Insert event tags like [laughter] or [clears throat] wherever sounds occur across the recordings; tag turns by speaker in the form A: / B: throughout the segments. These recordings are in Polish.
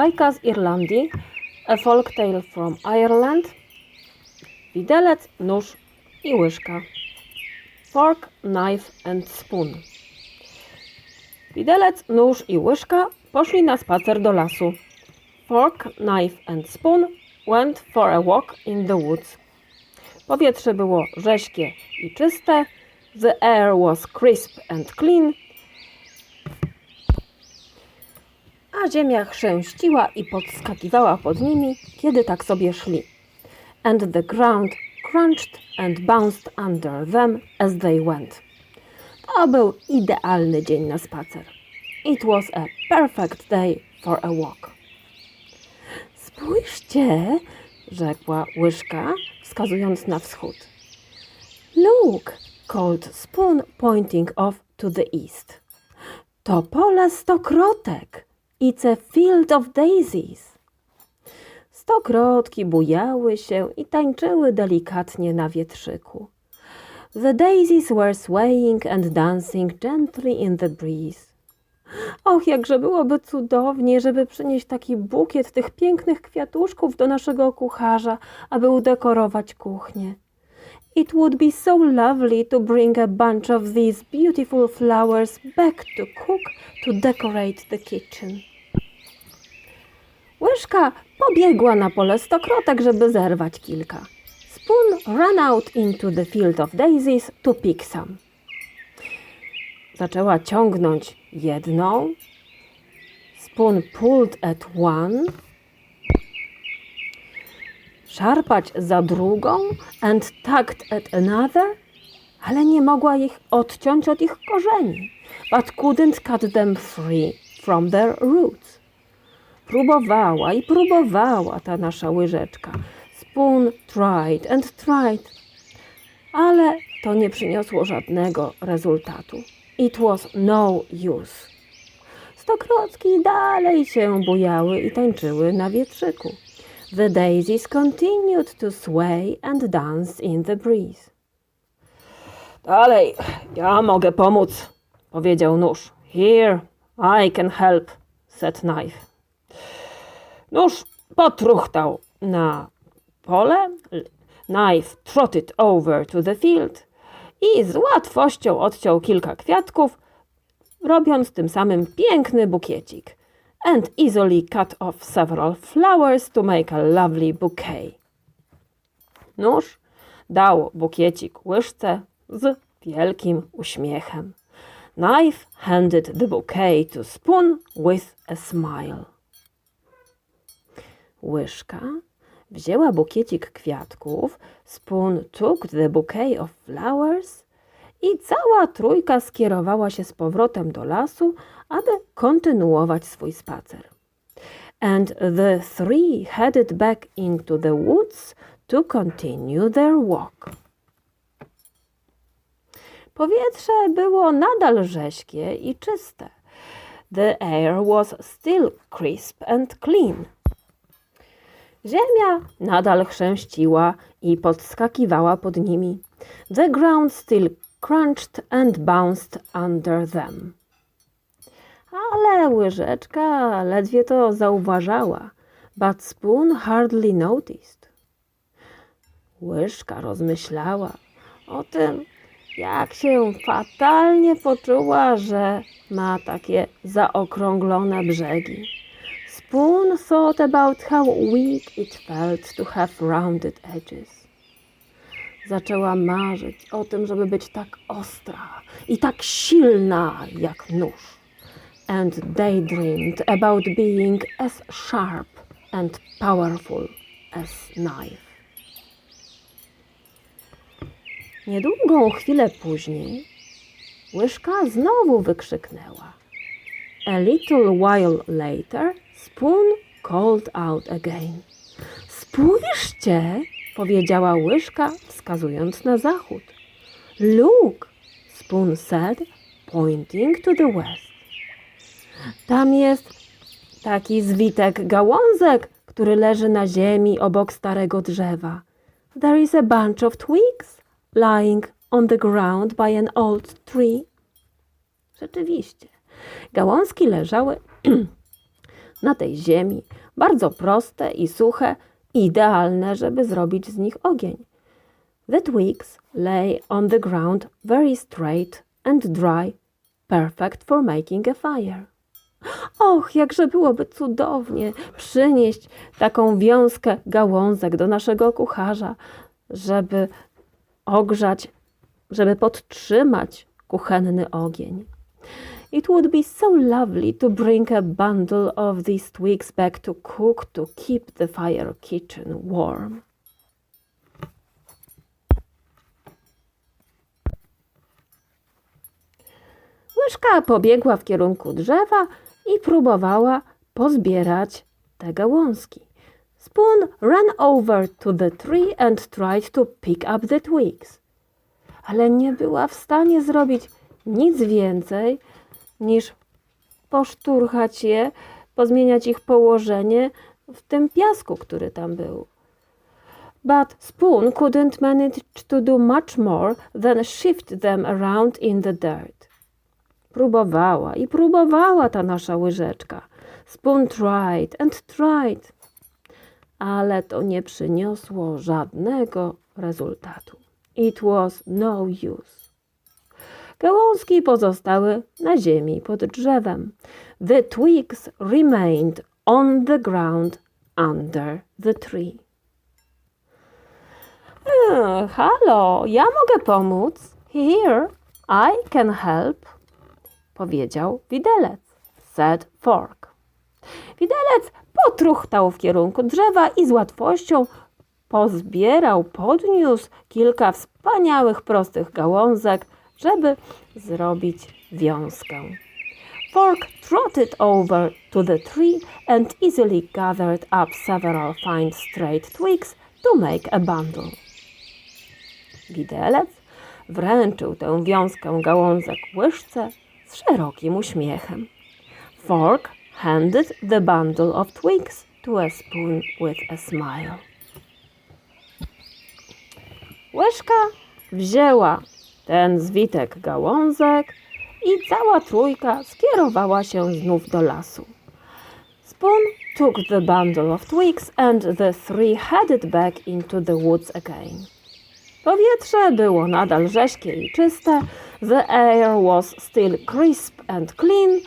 A: Bajka z Irlandii, A Folk Tale from Ireland, Widelec, nóż i łyżka. Fork, knife and spoon. Widelec, nóż i łyżka poszli na spacer do lasu. Fork, knife and spoon went for a walk in the woods. Powietrze było rześkie i czyste. The air was crisp and clean. A ziemia chrzęściła i podskakiwała pod nimi, kiedy tak sobie szli. And the ground crunched and bounced under them as they went. To był idealny dzień na spacer. It was a perfect day for a walk. Spójrzcie, rzekła łyżka, wskazując na wschód. Look, called Spoon, pointing off to the east. To pole stokrotek. It's a field of daisies. Stokrotki bujały się i tańczyły delikatnie na wietrzyku. The daisies were swaying and dancing gently in the breeze. Och, jakże byłoby cudownie, żeby przynieść taki bukiet tych pięknych kwiatuszków do naszego kucharza, aby udekorować kuchnię. It would be so lovely to bring a bunch of these beautiful flowers back to cook to decorate the kitchen. Łyżka pobiegła na pole stokrotek, żeby zerwać kilka. Spoon ran out into the field of daisies to pick some. Zaczęła ciągnąć jedną. Spoon pulled at one. Szarpać za drugą and tugged at another, ale nie mogła ich odciąć od ich korzeni. But couldn't cut them free from their roots. Próbowała i próbowała ta nasza łyżeczka. Spoon tried and tried, ale to nie przyniosło żadnego rezultatu. It was no use. Stokrotki dalej się bujały i tańczyły na wietrzyku. The daisies continued to sway and dance in the breeze. Dalej, ja mogę pomóc, powiedział nóż. Here, I can help, said knife. Nóż potruchtał na pole, knife trotted over to the field i z łatwością odciął kilka kwiatków, robiąc tym samym piękny bukiecik. And easily cut off several flowers to make a lovely bouquet. Nóż dał bukiecik łyżce z wielkim uśmiechem. Knife handed the bouquet to Spoon with a smile. Łyżka wzięła bukiecik kwiatków, Spoon took the bouquet of flowers i cała trójka skierowała się z powrotem do lasu, aby kontynuować swój spacer. And the three headed back into the woods to continue their walk. Powietrze było nadal rześkie i czyste. The air was still crisp and clean. Ziemia nadal chrzęściła i podskakiwała pod nimi. The ground still crunched and bounced under them. Ale łyżeczka ledwie to zauważała, but Spoon hardly noticed. Łyżka rozmyślała o tym, jak się fatalnie poczuła, że ma takie zaokrąglone brzegi. Spoon thought about how weak it felt to have rounded edges. Zaczęła marzyć o tym, żeby być tak ostra i tak silna jak nóż. And daydreamed about being as sharp and powerful as knife. Niedługą chwilę później łyżka znowu wykrzyknęła. A little while later, Spoon called out again. Spójrzcie, powiedziała łyżka, wskazując na zachód. Look, Spoon said, pointing to the west. Tam jest taki zwitek gałązek, który leży na ziemi obok starego drzewa. There is a bunch of twigs lying on the ground by an old tree. Rzeczywiście, gałązki leżały [clears throat] na tej ziemi, bardzo proste i suche, idealne, żeby zrobić z nich ogień. The twigs lay on the ground very straight and dry, perfect for making a fire. Och, jakże byłoby cudownie przynieść taką wiązkę gałązek do naszego kucharza, żeby ogrzać, żeby podtrzymać kuchenny ogień. It would be so lovely to bring a bundle of these twigs back to cook to keep the fire kitchen warm. Łyżka pobiegła w kierunku drzewa i próbowała pozbierać te gałązki. Spoon ran over to the tree and tried to pick up the twigs. Ale nie była w stanie zrobić nic więcej niż poszturchać je, pozmieniać ich położenie w tym piasku, który tam był. But Spoon couldn't manage to do much more than shift them around in the dirt. Próbowała i próbowała ta nasza łyżeczka. Spoon tried and tried, ale to nie przyniosło żadnego rezultatu. It was no use. Gałązki pozostały na ziemi pod drzewem. The twigs remained on the ground under the tree. "E, halo, ja mogę pomóc. Here, I can help, powiedział widelec. Said Fork. Widelec potruchtał w kierunku drzewa i z łatwością pozbierał, podniósł kilka wspaniałych, prostych gałązek, żeby zrobić wiązkę. Fork trotted over to the tree and easily gathered up several fine straight twigs to make a bundle. Widelec wręczył tę wiązkę gałązek łyżce z szerokim uśmiechem. Fork handed the bundle of twigs to a spoon with a smile. Łyżka wzięła ten zwitek gałązek i cała trójka skierowała się znów do lasu. Spoon took the bundle of twigs and the three headed back into the woods again. Powietrze było nadal rześkie i czyste, the air was still crisp and clean,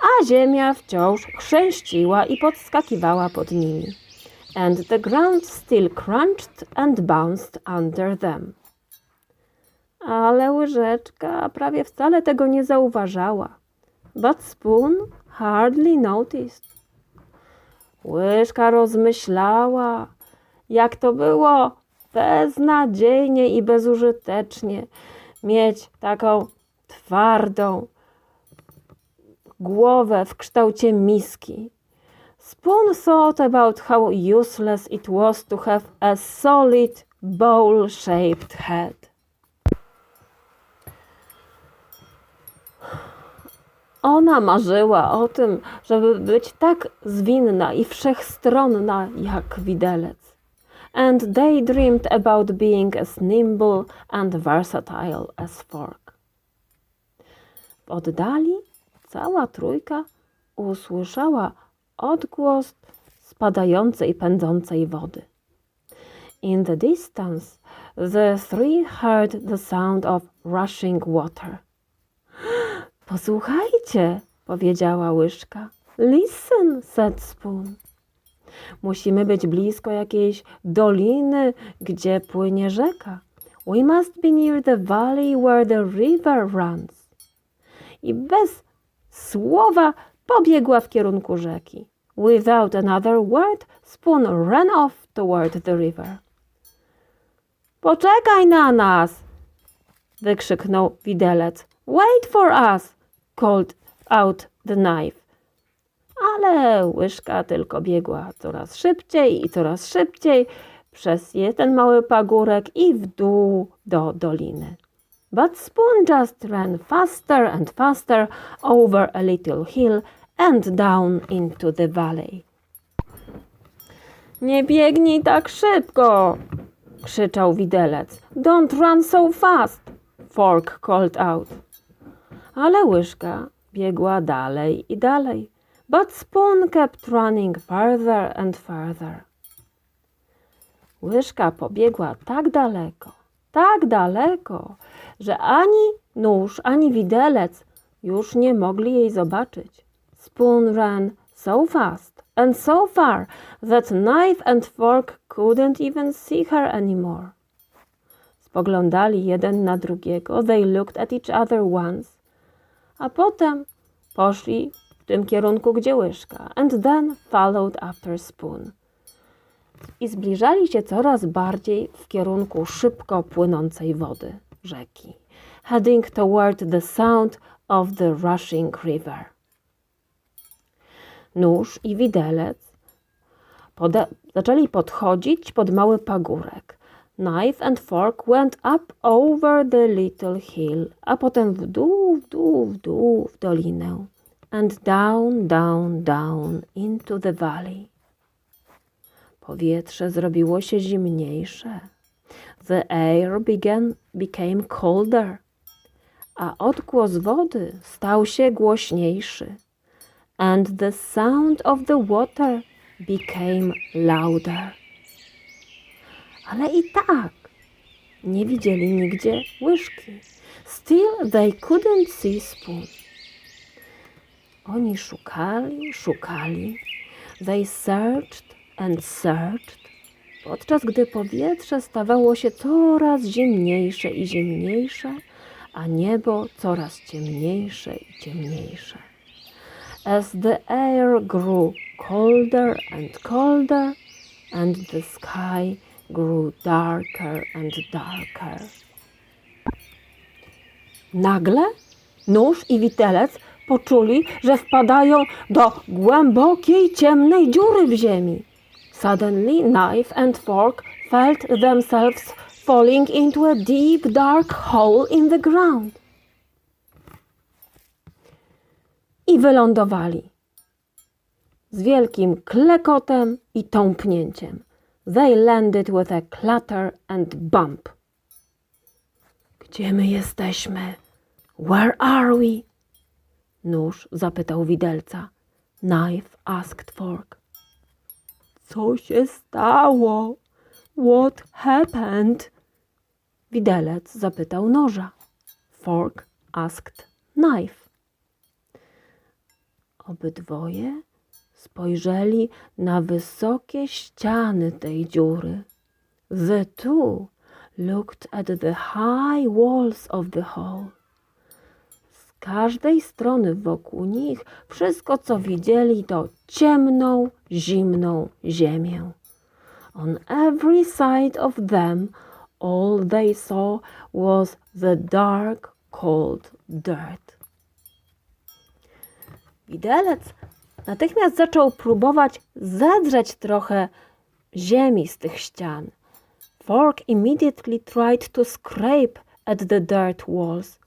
A: a ziemia wciąż chrzęściła i podskakiwała pod nimi. And the ground still crunched and bounced under them. Ale łyżeczka prawie wcale tego nie zauważała. But Spoon hardly noticed. Łyżka rozmyślała, jak to było beznadziejnie i bezużytecznie mieć taką twardą głowę w kształcie miski. Spoon thought about how useless it was to have a solid bowl-shaped head. Ona marzyła o tym, żeby być tak zwinna i wszechstronna jak widelec. And they dreamed about being as nimble and versatile as fork. W oddali cała trójka usłyszała odgłos spadającej, pędzącej wody. In the distance, the three heard the sound of rushing water. Posłuchajcie, powiedziała łyżka. Listen, said Spoon. Musimy być blisko jakiejś doliny, gdzie płynie rzeka. We must be near the valley where the river runs. I bez słowa pobiegła w kierunku rzeki. Without another word, Spoon ran off toward the river. Poczekaj na nas! wykrzyknął widelec. Wait for us! Called out the knife. Ale łyżka tylko biegła coraz szybciej i coraz szybciej przez jeden mały pagórek i w dół do doliny. But Spoon just ran faster and faster over a little hill and down into the valley. Nie biegnij tak szybko! krzyczał widelec. Don't run so fast! Fork called out. Ale łyżka biegła dalej i dalej. but Spoon kept running further and further. Łyżka pobiegła tak daleko, tak daleko, że ani nóż, ani widelec już nie mogli jej zobaczyć. Spoon ran so fast and so far that knife and fork couldn't even see her anymore. Spoglądali jeden na drugiego, they looked at each other once, a potem poszli w tym kierunku, gdzie łyżka, and then followed after spoon. I zbliżali się coraz bardziej w kierunku szybko płynącej wody rzeki, heading toward the sound of the rushing river. Nóż i widelec zaczęli podchodzić pod mały pagórek. Knife and fork went up over the little hill, a potem w dół, w dół, w dół, w dolinę. And down, down, down into the valley. Powietrze zrobiło się zimniejsze. The air began, became colder, a odgłos wody stał się głośniejszy. And the sound of the water became louder. Ale i tak nie widzieli nigdzie łyżki. Still they couldn't see spoon. Oni szukali, szukali. They searched and searched, podczas gdy powietrze stawało się coraz zimniejsze i zimniejsze, a niebo coraz ciemniejsze i ciemniejsze. As the air grew colder and colder, and the sky grew darker and darker. Nagle nóż i widelec poczuli, że wpadają do głębokiej, ciemnej dziury w ziemi. Suddenly, knife and fork felt themselves falling into a deep, dark hole in the ground. I wylądowali. Z wielkim klekotem i tąpnięciem. They landed with a clatter and bump. Gdzie my jesteśmy? Where are we? Nóż zapytał widelca. Knife asked fork. Co się stało? What happened? Widelec zapytał noża. Fork asked knife. Obydwoje spojrzeli na wysokie ściany tej dziury. The two looked at the high walls of the hole. Z każdej strony wokół nich wszystko, co widzieli, to ciemną, zimną ziemię. On every side of them, all they saw was the dark, cold dirt. Widelec natychmiast zaczął próbować zedrzeć trochę ziemi z tych ścian. Fork immediately tried to scrape at the dirt walls.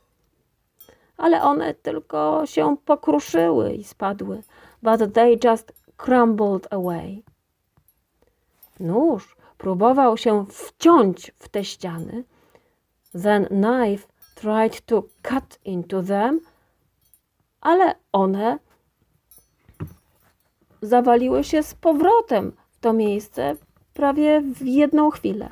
A: Ale one tylko się pokruszyły i spadły. But they just crumbled away. Nóż próbował się wciąć w te ściany. Then knife tried to cut into them, ale one zawaliły się z powrotem w to miejsce prawie w jedną chwilę.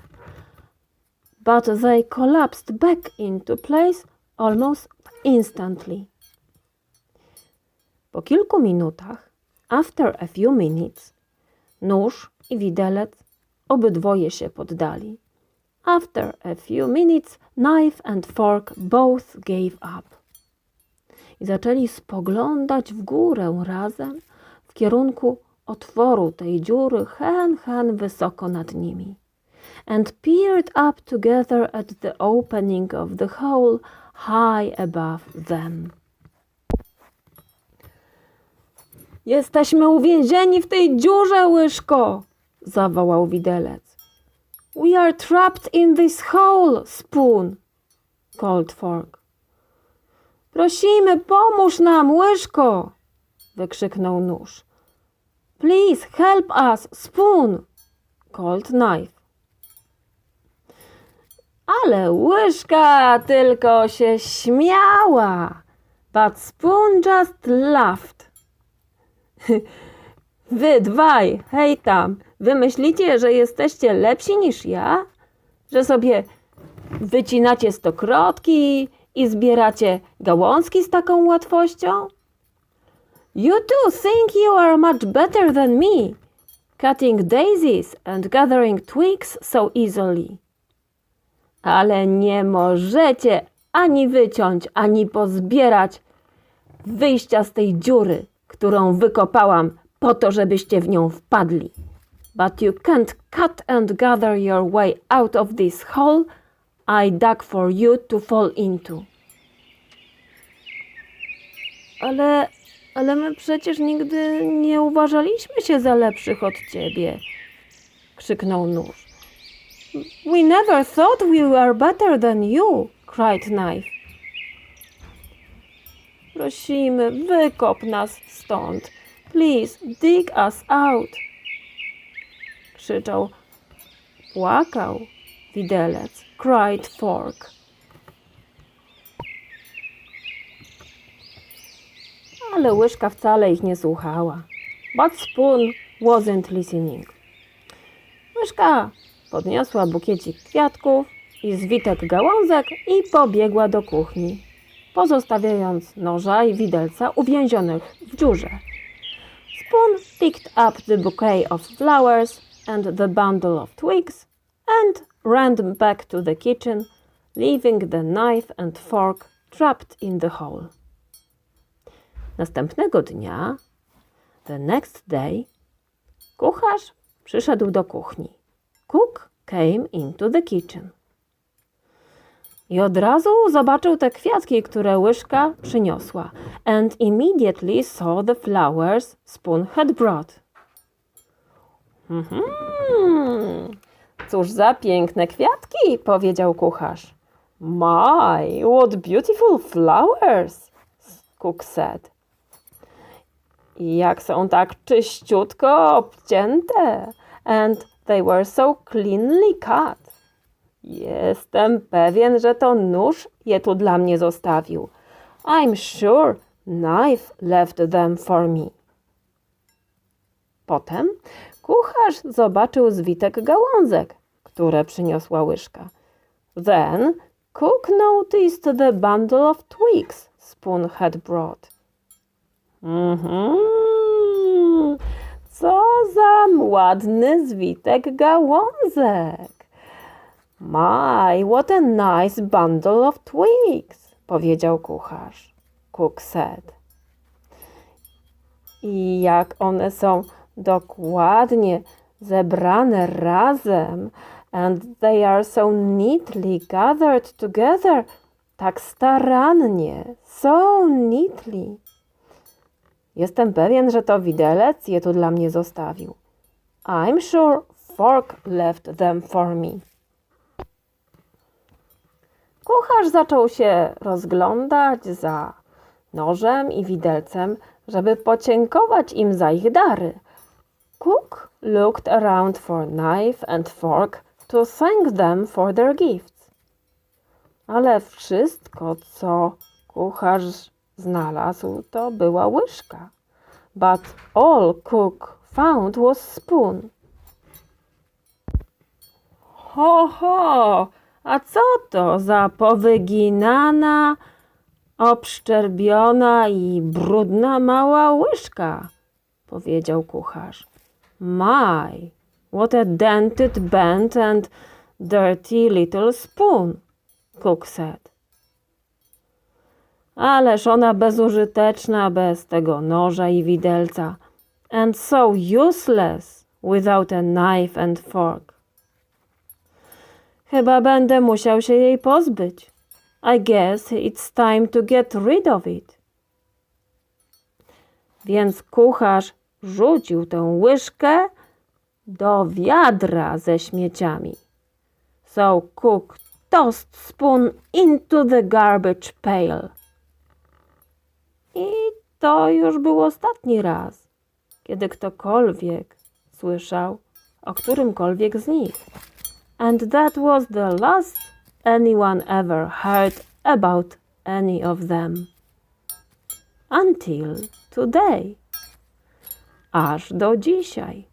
A: But they collapsed back into place almost instantly. Po kilku minutach, after a few minutes, nóż i widelec obydwoje się poddali. After a few minutes, knife and fork both gave up. I zaczęli spoglądać w górę razem kierunku otworu tej dziury hen, hen wysoko nad nimi. And peered up together at the opening of the hole high above them. Jesteśmy uwięzieni w tej dziurze, łyżko! zawołał widelec. We are trapped in this hole, spoon, called fork. Prosimy, pomóż nam, łyżko! wykrzyknął nóż. Please help us, spoon, called knife. Ale łyżka tylko się śmiała, but spoon just laughed. [laughs] Wy dwaj, hej tam, wy myślicie, że jesteście lepsi niż ja? Że sobie wycinacie stokrotki i zbieracie gałązki z taką łatwością? You two think you are much better than me, cutting daisies and gathering twigs so easily. Ale nie możecie ani wyciąć, ani pozbierać wyjścia z tej dziury, którą wykopałam po to, żebyście w nią wpadli. But you can't cut and gather your way out of this hole I dug for you to fall into. Ale, ale my przecież nigdy nie uważaliśmy się za lepszych od ciebie, krzyknął nóż. We never thought we were better than you, cried Knife. Prosimy, wykop nas stąd. Please, dig us out. Krzyczał, płakał widelec. Cried Fork. Ale łyżka wcale ich nie słuchała. But Spoon wasn't listening. Łyżka podniosła bukiecik kwiatków i zwitek gałązek i pobiegła do kuchni, pozostawiając noża i widelca uwięzionych w dziurze. Spoon picked up the bouquet of flowers and the bundle of twigs and ran back to the kitchen, leaving the knife and fork trapped in the hole. Następnego dnia, the next day, kucharz przyszedł do kuchni. Cook came into the kitchen. I od razu zobaczył te kwiatki, które łyżka przyniosła, and immediately saw the flowers Spoon had brought. Mhm. Cóż za piękne kwiatki, powiedział kucharz. My, what beautiful flowers, Cook said. Jak są tak czyściutko obcięte, and they were so cleanly cut. Jestem pewien, że to nóż je tu dla mnie zostawił. I'm sure knife left them for me. Potem kucharz zobaczył zwitek gałązek, które przyniosła łyżka. Then cook noticed the bundle of twigs Spoon had brought. Mhm. Co za ładny zwitek gałązek. My, what a nice bundle of twigs, powiedział kucharz. Cook said. I jak one są dokładnie zebrane razem, and they are so neatly gathered together, tak starannie, so neatly. Jestem pewien, że to widelec je tu dla mnie zostawił. I'm sure fork left them for me. Kucharz zaczął się rozglądać za nożem i widelcem, żeby podziękować im za ich dary. Cook looked around for knife and fork to thank them for their gifts. Ale wszystko, co kucharz znalazł, to była łyżka. But all Cook found was spoon. Ho, ho! A co to za powyginana, obszczerbiona i brudna mała łyżka? powiedział kucharz. My, what a dented, bent and dirty little spoon, cook said. Ależ ona bezużyteczna bez tego noża i widelca. And so useless without a knife and fork. Chyba będę musiał się jej pozbyć. I guess it's time to get rid of it. Więc kucharz rzucił tę łyżkę do wiadra ze śmieciami. So cook tossed spoon into the garbage pail. To już był ostatni raz, kiedy ktokolwiek słyszał o którymkolwiek z nich. And that was the last anyone ever heard about any of them. Until today. aż do dzisiaj.